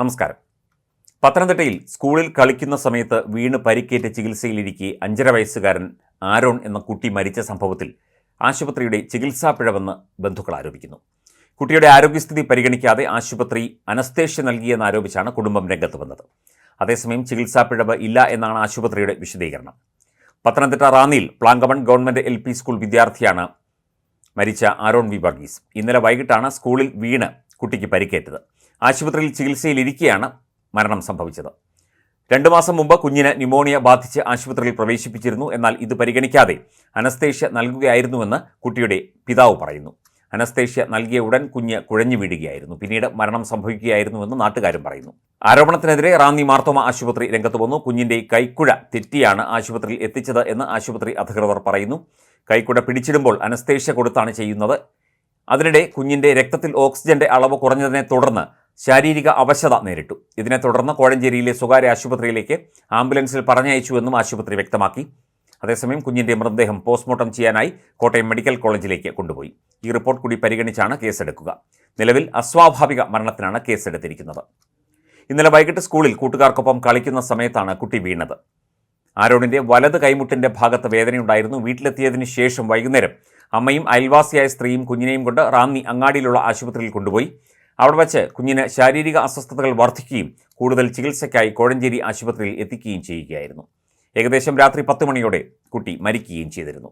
നമസ്കാരം. പത്തനംതിട്ടയിൽ സ്കൂളിൽ കളിക്കുന്ന സമയത്ത് വീണ് പരിക്കേറ്റ് ചികിത്സയിലിരിക്കെ അഞ്ചര വയസ്സുകാരൻ ആരോൺ എന്ന കുട്ടി മരിച്ച സംഭവത്തിൽ ആശുപത്രിയുടെ ചികിത്സാ പിഴവെന്ന് ബന്ധുക്കൾ ആരോപിക്കുന്നു. കുട്ടിയുടെ ആരോഗ്യസ്ഥിതി പരിഗണിക്കാതെ ആശുപത്രി അനസ്തേഷ്യ നൽകിയെന്നാരോപിച്ചാണ് കുടുംബം രംഗത്ത് വന്നത്. അതേസമയം ചികിത്സാ പിഴവ് ഇല്ല എന്നാണ് ആശുപത്രിയുടെ വിശദീകരണം. Pathanamthitta റാന്നിയിൽ Plankamon government L P school വിദ്യാർത്ഥിയാണ് മരിച്ച ആരോൺ വി വർഗീസ് ഇന്നലെ വൈകിട്ടാണ് സ്കൂളിൽ വീണ് കുട്ടിക്ക് പരിക്കേറ്റത്. ആശുപത്രിയിൽ ചികിത്സയിലിരിക്കെയാണ് മരണം സംഭവിച്ചത്. രണ്ടു മാസം മുമ്പ് കുഞ്ഞിന് ന്യൂമോണിയ ബാധിച്ച് ആശുപത്രിയിൽ പ്രവേശിപ്പിച്ചിരുന്നു. എന്നാൽ ഇത് പരിഗണിക്കാതെ അനസ്തേഷ്യ നൽകുകയായിരുന്നുവെന്ന് കുട്ടിയുടെ പിതാവ് പറയുന്നു. അനസ്തേഷ്യ നൽകിയ ഉടൻ കുഞ്ഞ് കുഴഞ്ഞു വീഴുകയായിരുന്നു. പിന്നീട് മരണം സംഭവിക്കുകയായിരുന്നുവെന്ന് നാട്ടുകാരും പറയുന്നു. ആരോപണത്തിനെതിരെ റാന്നി മാർത്തോമ ആശുപത്രി രംഗത്ത് വന്നു. കുഞ്ഞിന്റെ കൈക്കുഴ തെറ്റിയാണ് ആശുപത്രിയിൽ എത്തിച്ചത് എന്ന് ആശുപത്രി അധികൃതർ പറയുന്നു. കൈക്കുഴ പിടിച്ചിടുമ്പോൾ അനസ്തേഷ്യ കൊടുത്താണ് ചെയ്യുന്നത്. അതിനിടെ കുഞ്ഞിന്റെ രക്തത്തിൽ ഓക്സിജന്റെ അളവ് കുറഞ്ഞതിനെ തുടർന്ന് ശാരീരിക അവശത നേരിട്ടു. ഇതിനെ തുടർന്ന് കോഴഞ്ചേരിയിലെ സ്വകാര്യ ആശുപത്രിയിലേക്ക് ആംബുലൻസിൽ പറഞ്ഞയച്ചുവെന്നും ആശുപത്രി വ്യക്തമാക്കി. അതേസമയം കുഞ്ഞിന്റെ മൃതദേഹം പോസ്റ്റ്മോർട്ടം ചെയ്യാനായി കോട്ടയം മെഡിക്കൽ കോളേജിലേക്ക് കൊണ്ടുപോയി. ഈ റിപ്പോർട്ട് കൂടി പരിഗണിച്ചാണ് കേസെടുക്കുക. നിലവിൽ അസ്വാഭാവിക മരണത്തിനാണ് കേസെടുത്തിരിക്കുന്നത്. ഇന്നലെ വൈകിട്ട് സ്കൂളിൽ കൂട്ടുകാർക്കൊപ്പം കളിക്കുന്ന സമയത്താണ് കുട്ടി വീണത്. ആരോണിന്റെ വലത് കൈമുട്ടിന്റെ ഭാഗത്ത് വേദനയുണ്ടായിരുന്നു. വീട്ടിലെത്തിയതിന് ശേഷം വൈകുന്നേരം അമ്മയും അയൽവാസിയായ സ്ത്രീയും കുഞ്ഞിനെയും കൊണ്ട് റാന്നി അങ്ങാടിയിലുള്ള ആശുപത്രിയിൽ കൊണ്ടുപോയി. അവിടെ വച്ച് കുഞ്ഞിന് ശാരീരിക അസ്വസ്ഥതകൾ വർദ്ധിക്കുകയും കൂടുതൽ ചികിത്സയ്ക്കായി കോഴഞ്ചേരി ആശുപത്രിയിൽ എത്തിക്കുകയും ചെയ്യുകയായിരുന്നു. ഏകദേശം രാത്രി പത്ത് മണിയോടെ കുട്ടി മരിക്കുകയും ചെയ്തിരുന്നു.